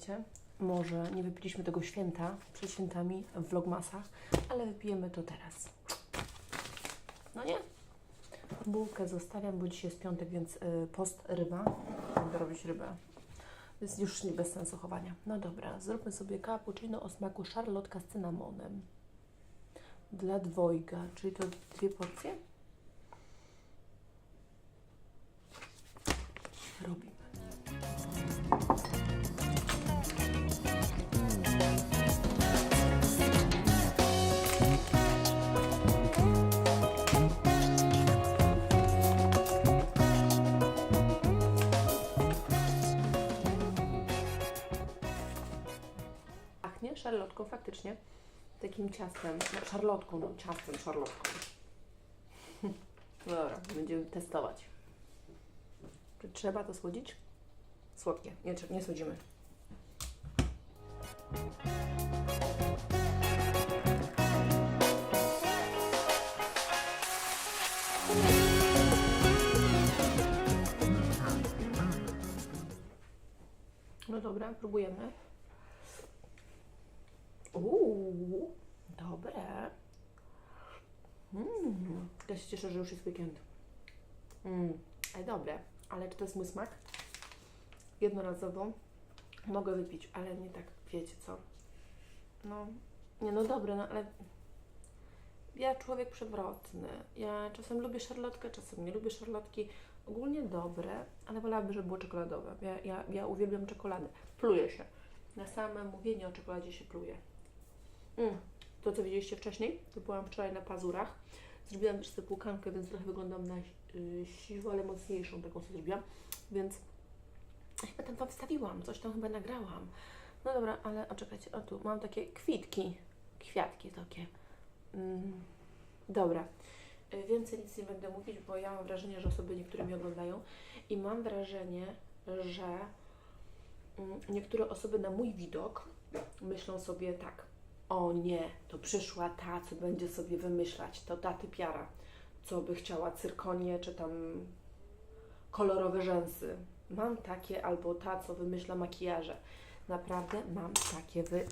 słuchajcie, może nie wypiliśmy tego święta przed świętami w vlogmasach, ale wypijemy to teraz. No nie? Bułkę zostawiam, bo dzisiaj jest piątek, więc y, post ryba. Będę robić rybę. Więc już nie bez sensu chowania. No dobra, zróbmy sobie cappuccino o smaku szarlotka z cynamonem. Dla dwojga, czyli to dwie porcje? Robimy. Szarlotką faktycznie. Takim ciastem. No, szarlotką, no ciastem, szarlotką. No dobra, będziemy testować. Czy trzeba to słodzić? Słodkie. Nie, nie słodzimy. No dobra, próbujemy. Dobre. Mm, ja się cieszę, że już jest weekend. Mm, ale dobre. Ale czy to jest mój smak? Jednorazowo mogę wypić, ale nie tak, wiecie co? No, nie no dobre, no ale ja człowiek przewrotny. Ja czasem lubię szarlotkę, czasem nie lubię szarlotki. Ogólnie dobre, ale wolałabym, żeby było czekoladowe. Ja, ja, ja uwielbiam czekoladę. Pluję się. Na same mówienie o czekoladzie się pluje. Mm. To, co widzieliście wcześniej, to byłam wczoraj na pazurach. Zrobiłam też sobie płukankę, więc trochę wyglądam na y, siwą, ale mocniejszą taką sobie zrobiłam. Więc chyba tam Wam wstawiłam, coś tam chyba nagrałam. No dobra, ale o, czekajcie, o tu mam takie kwitki, kwiatki takie. Mm. Dobra. Y, Więcej nic nie będę mówić, bo ja mam wrażenie, że osoby niektóre mnie oglądają i mam wrażenie, że mm, niektóre osoby na mój widok myślą sobie tak, o nie, to przyszła ta, co będzie sobie wymyślać, to ta typiara, co by chciała cyrkonie, czy tam kolorowe rzęsy. Mam takie, albo ta, co wymyśla makijaże. Naprawdę mam takie wy,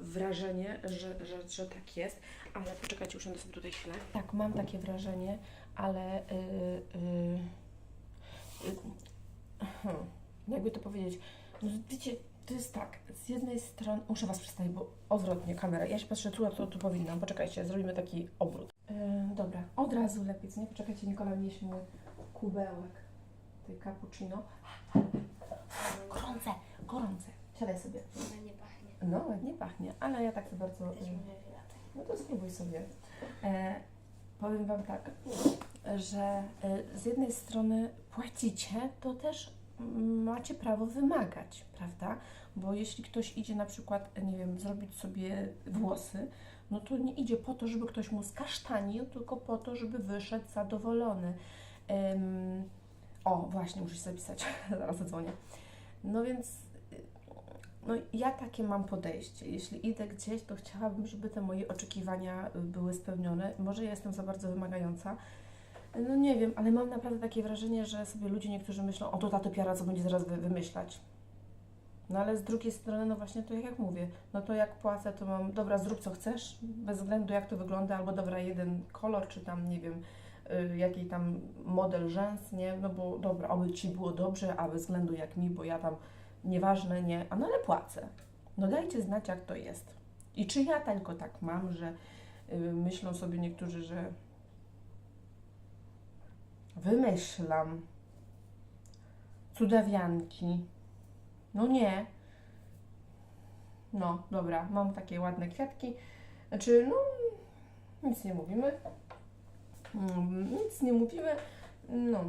wrażenie, że, że, że tak jest, ale poczekajcie, usiądę sobie tutaj chwilę. Tak, mam takie wrażenie, ale y, y, y, hmm, jakby to powiedzieć, no, wiecie, to jest tak, z jednej strony, muszę Was przedstawić, bo odwrotnie kamera, ja się patrzę tu, a tu, tu powinnam, poczekajcie, zrobimy taki obrót. Yy, dobra, od razu lepiej, co nie? Poczekajcie, Nikola mój kubełek tej cappuccino. Gorące, gorące, siadaj sobie. Ona nie pachnie. No, ładnie pachnie, ale ja tak za bardzo... Też yy, no to spróbuj sobie. E, powiem Wam tak, że e, z jednej strony płacicie, to też macie prawo wymagać, prawda? Bo jeśli ktoś idzie na przykład, nie wiem, zrobić sobie włosy, no to nie idzie po to, żeby ktoś mu skasztanił, tylko po to, żeby wyszedł zadowolony. Em, o, właśnie, muszę się zapisać, zaraz zadzwonię. No więc no, ja takie mam podejście. Jeśli idę gdzieś, to chciałabym, żeby te moje oczekiwania y, były spełnione. Może ja jestem za bardzo wymagająca. No nie wiem, ale mam naprawdę takie wrażenie, że sobie ludzie niektórzy myślą, o to ta typiara, co będzie zaraz wy wymyślać. No ale z drugiej strony, no właśnie to jak, jak mówię, no to jak płacę, to mam, dobra, zrób co chcesz, bez względu jak to wygląda, albo dobra, jeden kolor, czy tam, nie wiem, y, jaki tam model rzęs, nie, no bo dobra, oby Ci było dobrze, a bez względu jak mi, bo ja tam nieważne, nie, a no ale płacę. No dajcie znać, jak to jest. I czy ja tylko tak mam, że y, myślą sobie niektórzy, że wymyślam cudawianki. No nie. No, dobra, mam takie ładne kwiatki. Znaczy, no, nic nie mówimy. Mm, Nic nie mówimy. No,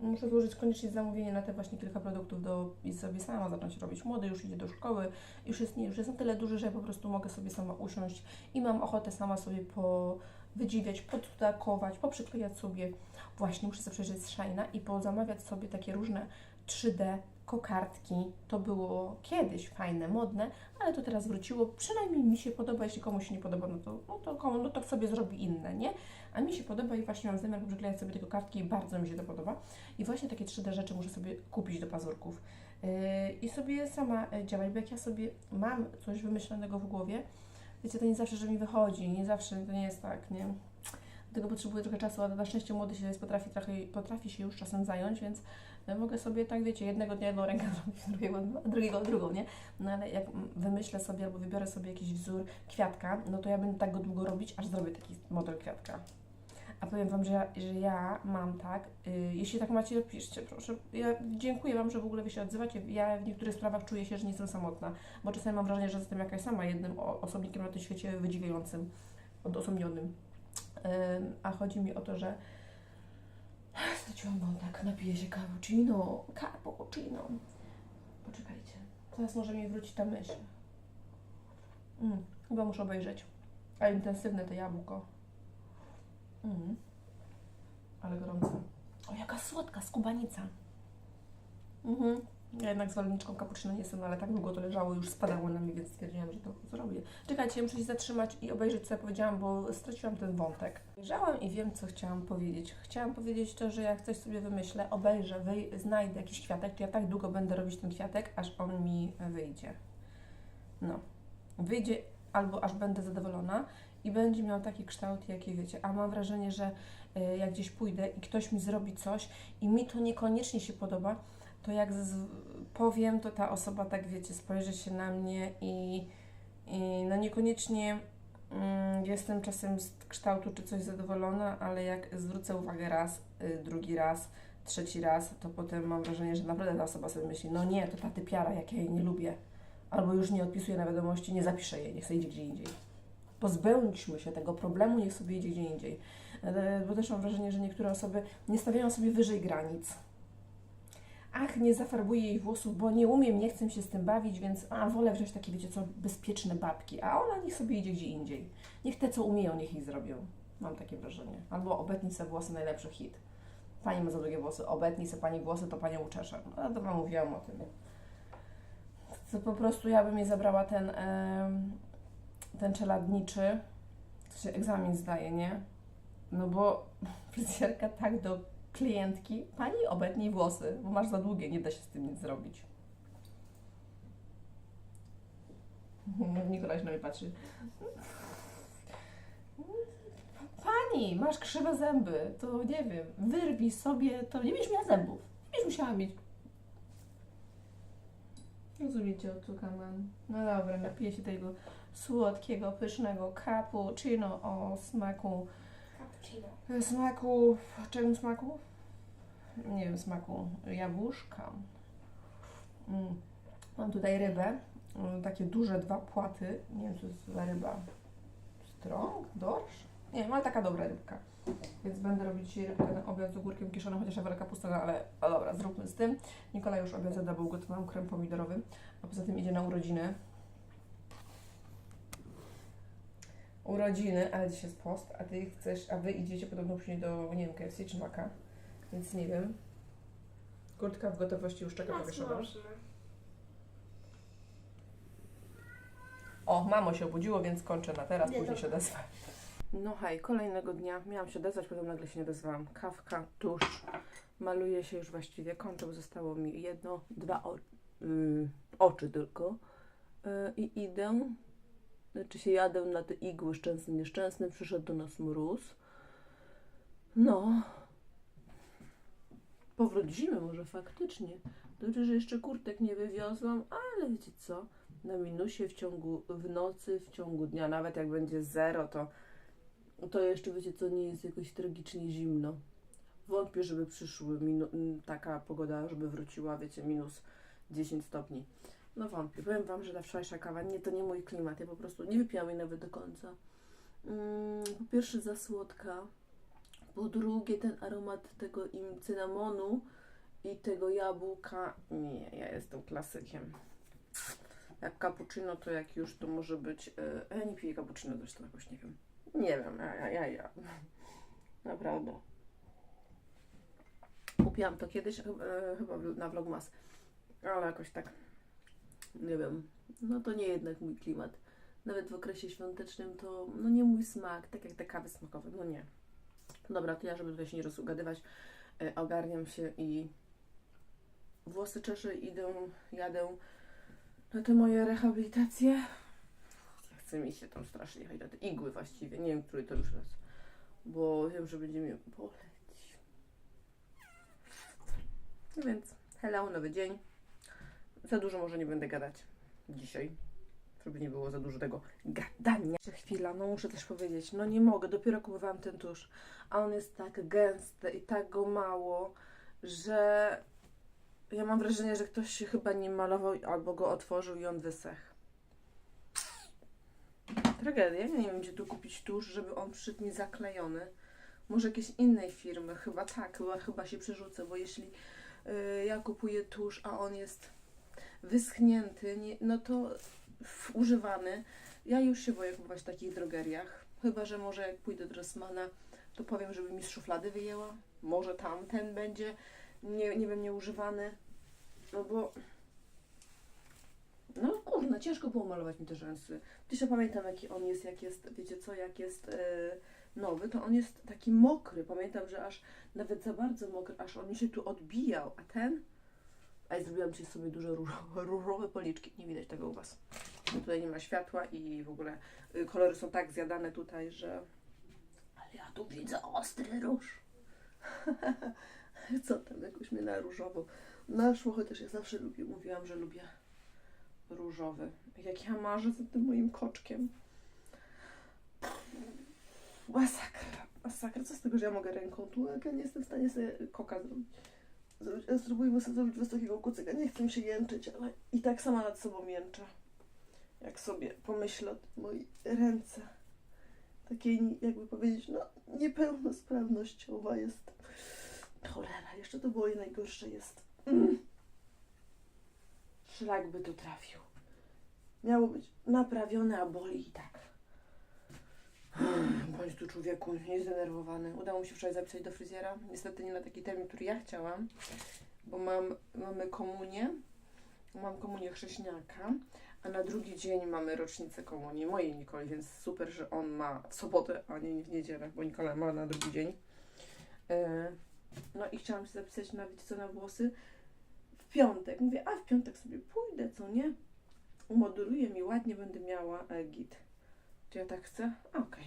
muszę złożyć koniecznie zamówienie na te właśnie kilka produktów do i sobie sama zacząć robić. Młody już idzie do szkoły, już jest, nie, już jest na tyle duży, że ja po prostu mogę sobie sama usiąść i mam ochotę sama sobie po wydziwiać, podtakować, poprzyklejać sobie. Właśnie muszę sobie przejrzeć z Shine'a i pozamawiać sobie takie różne 3D kokardki. To było kiedyś fajne, modne, ale to teraz wróciło. Przynajmniej mi się podoba, jeśli komuś się nie podoba, no to, no to, no to sobie zrobi inne, nie? A mi się podoba i właśnie mam zamiar przyklejać sobie te kokardki i bardzo mi się to podoba. I właśnie takie 3D rzeczy muszę sobie kupić do pazurków. Yy, i sobie sama yy, działać, bo jak ja sobie mam coś wymyślonego w głowie, wiecie, to nie zawsze, że mi wychodzi, nie zawsze to nie jest tak, nie? Do tego potrzebuję trochę czasu, ale na szczęście młody się jest, potrafi, trochę, potrafi się już czasem zająć, więc mogę sobie tak, wiecie, jednego dnia jedną rękę zrobić, drugiego, drugiego drugą, nie? No ale jak wymyślę sobie albo wybiorę sobie jakiś wzór kwiatka, no to ja będę tak go długo robić, aż zrobię taki model kwiatka. A powiem Wam, że ja, że ja mam tak, y, jeśli tak macie, to piszcie proszę. Ja dziękuję Wam, że w ogóle Wy się odzywacie. Ja w niektórych sprawach czuję się, że nie jestem samotna, bo czasami mam wrażenie, że jestem jakaś sama jednym osobnikiem na tym świecie wydziwiającym, odosobnionym. Ym, a chodzi mi o to, że straciłam wątek, napiję się cappuccino, cappuccino. Poczekajcie, teraz może mi wróci ta myśl. Mm, chyba muszę obejrzeć. A intensywne to jabłko. Mm. Ale gorące. O, jaka słodka skubanica. Mhm. Ja jednak zwolenniczką cappuccino nie jestem, ale tak długo to leżało, już spadało na mnie, więc stwierdziłam, że to zrobię. Czekajcie, muszę się zatrzymać i obejrzeć, co ja powiedziałam, bo straciłam ten wątek. Obejrzałam i wiem, co chciałam powiedzieć. Chciałam powiedzieć to, że jak coś sobie wymyślę, obejrzę, znajdę jakiś kwiatek, to ja tak długo będę robić ten kwiatek, aż on mi wyjdzie. No. Wyjdzie albo aż będę zadowolona i będzie miał taki kształt, jaki wiecie. A mam wrażenie, że y, jak gdzieś pójdę i ktoś mi zrobi coś i mi to niekoniecznie się podoba, to jak powiem, to ta osoba tak wiecie, spojrzy się na mnie i, i no niekoniecznie mm, jestem czasem z kształtu czy coś zadowolona, ale jak zwrócę uwagę raz, y, drugi raz, trzeci raz, to potem mam wrażenie, że naprawdę ta osoba sobie myśli, no nie, to ta typiara, jak ja jej nie lubię. Albo już nie odpisuję na wiadomości, nie zapiszę jej, niech sobie idzie gdzie indziej pozbędźmy się tego problemu, niech sobie idzie gdzie indziej. E, Bo też mam wrażenie, że niektóre osoby nie stawiają sobie wyżej granic. Ach, nie zafarbuję jej włosów, bo nie umiem, nie chcę się z tym bawić, więc a, wolę wziąć takie, wiecie co, bezpieczne babki, a ona niech sobie idzie gdzie indziej. Niech te, co umieją, niech ich zrobią. Mam takie wrażenie. Albo obetnij sobie włosy, najlepszy hit. Pani ma za długie włosy, obetnij pani włosy, to panią uczeszę. No dobra, mówiłam o tym. To po prostu ja bym jej zabrała ten... em, ten czeladniczy, to się egzamin zdaje, nie? No bo fryzjerka tak do klientki, pani obetnij włosy, bo masz za długie, nie da się z tym nic zrobić. Nikolaś na mnie patrzy. Pani, masz krzywe zęby, to nie wiem, wyrwij sobie, to nie będziesz miała zębów. Nie będziesz musiała mieć. Rozumiecie, o co kaman. No dobra, napiję się tego słodkiego, pysznego cappuccino o smaku, Cappuccino. smaku, czego smaku? Nie wiem, smaku jabłuszka. Mm. Mam tutaj rybę, mm, takie duże dwa płaty, nie wiem co jest za ryba, strąg, dorsz? Nie ale taka dobra rybka. Więc będę robić dzisiaj na obiad z ogórkiem kiszonym, chociaż ja wolę kapustę, no ale a dobra, zróbmy z tym. Nikolaj już obiad zada, bo ugotowałam krem pomidorowy, a poza tym idzie na urodziny. urodziny, ale dzisiaj jest post, a ty chcesz, a wy idziecie podobno później do, nie wiem, KFC czy Maka, więc nie wiem. Kurtka w gotowości już czeka powieszona. O, mamo się obudziło, więc kończę na teraz, Nie, później się odezwę. No hej, kolejnego dnia miałam się odezwać, potem nagle się nie odezwałam. Kawka, tusz, maluję się już właściwie, kończę, bo zostało mi jedno, dwa o, y, oczy tylko. Y, I idę, znaczy się jadę na te igły szczęsny, nieszczęsny, przyszedł do nas mróz. No, powrót zimy może faktycznie. Dobrze, że jeszcze kurtek nie wywiozłam, ale wiecie co? Na minusie w ciągu, w nocy, w ciągu dnia, nawet jak będzie zero, to, to jeszcze wiecie co, nie jest jakoś tragicznie zimno. Wątpię, żeby przyszły taka pogoda, żeby wróciła, wiecie, minus 10 stopni. No wątpię. Powiem Wam, że ta wczorajsza kawa, nie, to nie mój klimat. Ja po prostu nie wypiłam jej nawet do końca. Mm, po pierwsze za słodka. Po drugie ten aromat tego im cynamonu i tego jabłka. Nie, ja jestem klasykiem. Jak cappuccino, to jak już to może być. Yy, ja nie piję cappuccino zresztą jakoś, nie wiem. Nie wiem, ja, ja, ja. Naprawdę. Kupiłam to kiedyś, e, chyba na Vlogmas, ale jakoś tak, nie wiem, no to nie jednak mój klimat. Nawet w okresie świątecznym to, no nie mój smak, tak jak te kawy smakowe, no nie. Dobra, to ja, żeby tutaj się nie rozugadywać, e, ogarniam się i włosy czeszę idę, jadę na te moje rehabilitacje. Chce mi się tam strasznie jechać na te igły właściwie. Nie wiem, który to już raz. Bo wiem, że będzie mi boleć. No więc, hello, nowy dzień. Za dużo może nie będę gadać dzisiaj, żeby nie było za dużo tego gadania. Jeszcze chwila, no muszę też powiedzieć, no nie mogę, dopiero kupowałam ten tusz, a on jest tak gęsty i tak go mało, że ja mam wrażenie, że ktoś się chyba nim malował albo go otworzył i on wysechł. Tragedia, ja nie wiem gdzie tu kupić tusz, żeby on przyszedł mi zaklejony. Może jakiejś innej firmy, chyba tak, chyba, chyba się przerzucę, bo jeśli y, ja kupuję tusz, a on jest wyschnięty, nie, no to używany. Ja już się boję kupować w takich drogeriach. Chyba, że może jak pójdę do Rossmana, to powiem, żeby mi z szuflady wyjęła. Może tamten będzie, nie, nie wiem, nieużywany. No bo... No kurna, ciężko było malować mi te rzęsy. Gdzieś ja pamiętam, jaki on jest, jak jest, wiecie co, jak jest e, nowy, to on jest taki mokry. Pamiętam, że aż nawet za bardzo mokry, aż on mi się tu odbijał, a ten... A zrobiłam dzisiaj sobie duże różowe, różowe policzki. Nie widać tego u Was. Tutaj nie ma światła i w ogóle y, kolory są tak zjadane tutaj, że... Ale ja tu widzę ostry róż. Co tam, jakoś mnie na różowo naszło, chociaż ja zawsze lubię, mówiłam, że lubię różowy. Jak ja marzę za tym moim koczkiem. Masakra, masakra. Co z tego, że ja mogę ręką tu, jak ja nie jestem w stanie sobie koka zrobić. ja spróbujmy sobie zrobić wysokiego kucyka. Nie chcę mi się jęczyć, ale i tak sama nad sobą jęczę. Jak sobie pomyślę o mojej ręce. Takiej, jakby powiedzieć, no niepełnosprawnościowa jest. Cholera, jeszcze to było i najgorsze jest. Mm. Szlak by tu trafił. Miało być naprawione, a boli i tak. Bądź tu człowieku niezdenerwowany. Udało mi się wczoraj zapisać do fryzjera. Niestety nie na taki termin, który ja chciałam, bo mam, mamy komunię. Mam komunię chrześniaka, a na drugi dzień mamy rocznicę komunii mojej Nikoli, więc super, że on ma w sobotę, a nie w niedzielę, bo Nikola ma na drugi dzień. E, No i chciałam się zapisać na wiecie co na włosy w piątek. Mówię, a w piątek sobie pójdę, co nie? Umodeluję mi ładnie, będę miała e, git. Czy ja tak chcę? Okej.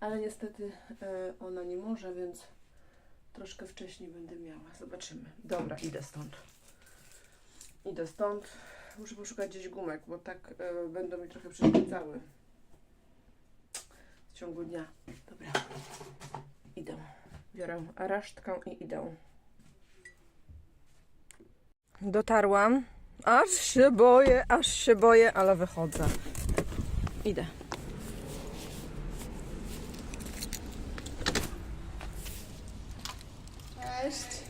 Ale niestety e, ona nie może, więc troszkę wcześniej będę miała. Zobaczymy. Dobra, idę stąd. Idę stąd. Muszę poszukać gdzieś gumek, bo tak e, będą mi trochę przeszkadzały w ciągu dnia. Dobra. Idę. Biorę resztkę i idę dotarłam. Aż się boję, aż się boję, ale wychodzę. Idę. Cześć.